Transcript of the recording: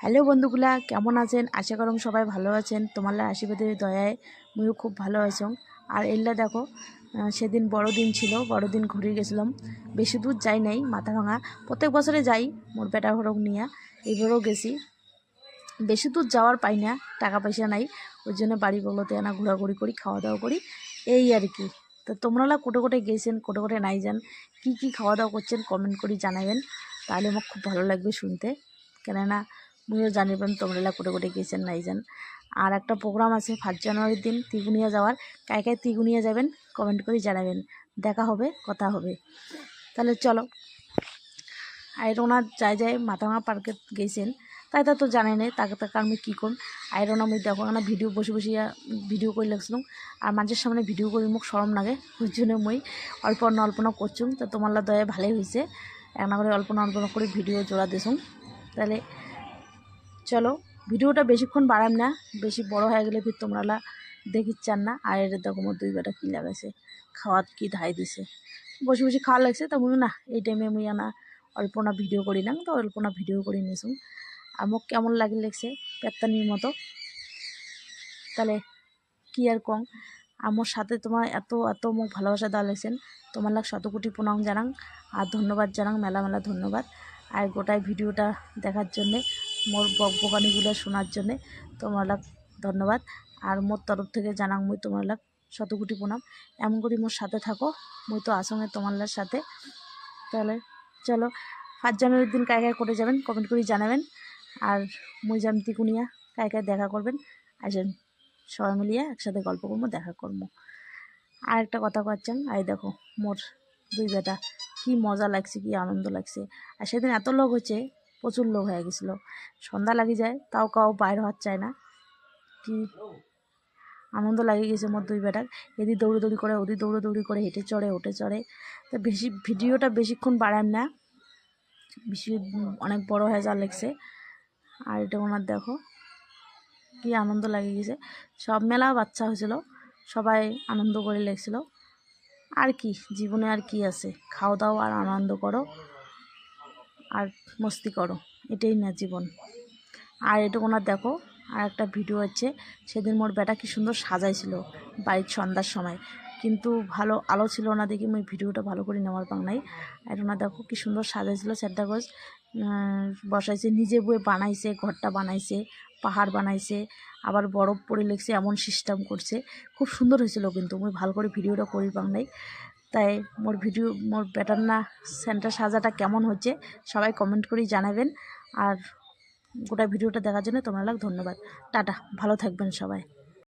Hello বন্ধুগুলা, কেমন আছেন? আশা করম সবাই ভালো আছেন। তোমার আশীর্বাদের দয়ায় মুইও খুব ভালো আছো। আর এল্লা দেখো সেদিন বড়দিন ছিল, বড়দিন ঘুরে গেছিলাম। বেশি দূর যাই নাই, মাথা ভাঙা। প্রত্যেক বছরে যাই, মোর বেটা হরক নিয়ে এবারও গেছি। বেশি দূর যাওয়ার পাই না, টাকা পয়সা নাই, ওই জন্য বাড়ি বলতে আনা ঘোরাঘুরি করি খাওয়া দাওয়া করি, এই আর কি। তো তোমরালা কোটে কোটে গেছেন, কোটে কোটে নাই যান, কী কী খাওয়া দাওয়া করছেন কমেন্ট করে জানাবেন। তাহলে আমার খুব ভালো লাগবে শুনতে। কেননা মুইও জানিবেন তোমরা কোটে কোটে গেছেন, নাই যান আর একটা প্রোগ্রাম আছে, ফার্স্ট জানুয়ারির দিন, তিগুনিয়া যাওয়ার। কায় কায় তিগুনিয়া যাবেন, কমেন্ট করে জানাবেন। দেখা হবে, কথা হবে। তাহলে চলো। আইরোনা যায় যায় মাথাভাঙা পার্কে গেছেন। তাই তা তো জানে নাই, তাকে তাকে আমি কী করুন আইরোনা আমি দেখো না ভিডিও বসে বসে ভিডিও করে লাগছিলাম। আর মানুষের সামনে ভিডিও করি, মুখ সরম লাগে, ওই জন্য মই অল্প অন্য অল্পনা করছুম। তো তোমার দয়া ভালোই হয়েছে একটা করে অল্পনা অল্পনা করে ভিডিও জোড়া দিছুম। তাহলে চলো, ভিডিওটা বেশিক্ষণ বাড়াম না, বেশি বড় হয়ে গেলে ফির দেখির চান না। আর এর দেখো মোর দুই বেটা কী লাগাইছে, খাওয়াত কি ধাই দিছে। বসে বসে খাওয়া লাগছে, তা মুই না, এই টাইমে মুই আনা অল্পনা ভিডিও করি না, তো অল্পনা ভিডিও করে আর মোক কেমন লাগে লেগছে পেত্তানির মতো? তাহলে কি আর কম আমার সাথে তোমার এত এত মোক ভালোবাসা দেওয়া লাগছেন। তোমার লাগ শত কোটি প্রণাম জানাং, আর ধন্যবাদ জানাং, মেলা মেলা ধন্যবাদ। আর গোটাই ভিডিওটা দেখার জন্যে মোর বকবকানিগুলো শোনার জন্যে তোমার লাগ ধন্যবাদ। আর মোর তরফ থেকে জানাং মুই তোমার লাগ শত প্রণাম। এমন করি মোর সাথে থাকো, মুই তো আসঙে তোমার লাগ সাথে। তাহলে চলো ফার্স্ট জানুয়ারির দিন কায় কায় করে যাবেন, কমেন্ট করে জানাবেন। আর মুই যাম তিকুনিয়া, কায় কায় দেখা করবেন। আসেন সবাই মিলিয়ে একসাথে গল্প করব, দেখা করব। আর একটা কথা করছেন আই দেখো মোর দুই বেটা, কি মজা লাগছে, কি আনন্দ লাগছে। আর সেদিন এত লোক হচ্ছে প্রচুর লোক হয়ে গেছিল। সন্ধ্যা লাগি যায়, তাও কাউ বাইর হওয়ার চায় না। কি আনন্দ লাগে গেছে মোর দুই বেটার। এদি দৌড়ি করে ওদি দৌড়ে দৌড়ি করে হেঁটে চড়ে ওঠে চড়ে। তো বেশি ভিডিওটা বেশিক্ষণ বাড়ান না। বেশি অনেক বড় হয়ে যা লাগছে। আর এটা ওনার দেখো, কি আনন্দ লাগে গেছে। সব মেলা বাচ্চা হয়েছিল, সবাই আনন্দ করে লেগছিল। আর কি, জীবনে আর কি আছে? খাওয়া দাও আর আনন্দ করো। আর মস্তি করো, এটাই না জীবন। আর এটা ওনার দেখো, আর একটা ভিডিও হচ্ছে সেদিন মোর বেটা কি সুন্দর সাজাইছিল বাড়ির সন্ধ্যার সময়। কিন্তু ভালো আলো ছিল না দেখি আমি ভিডিওটা ভালো করে নেওয়ার পাং নাই। আর ওনা দেখো কি সুন্দর সাজাইছিল চারটা গজ বসাইছে, নিজে বয়ে বানাইছে, ঘরটা বানাইছে, পাহাড় বানাইছে, আবার বরফ পড়ে লেগছে, এমন সিস্টেম করছে। খুব সুন্দর হয়েছিল কিন্তু আমি ভালো করে ভিডিওটা করি পাং নাই। তাই মোর ভিডিও, মোর না সেন্টার সাজাটা কেমন হচ্ছে সবাই কমেন্ট করেই জানাবেন। আর গোটা ভিডিওটা দেখার জন্য তোমরা ধন্যবাদ। টাটা, ভালো থাকবেন সবাই।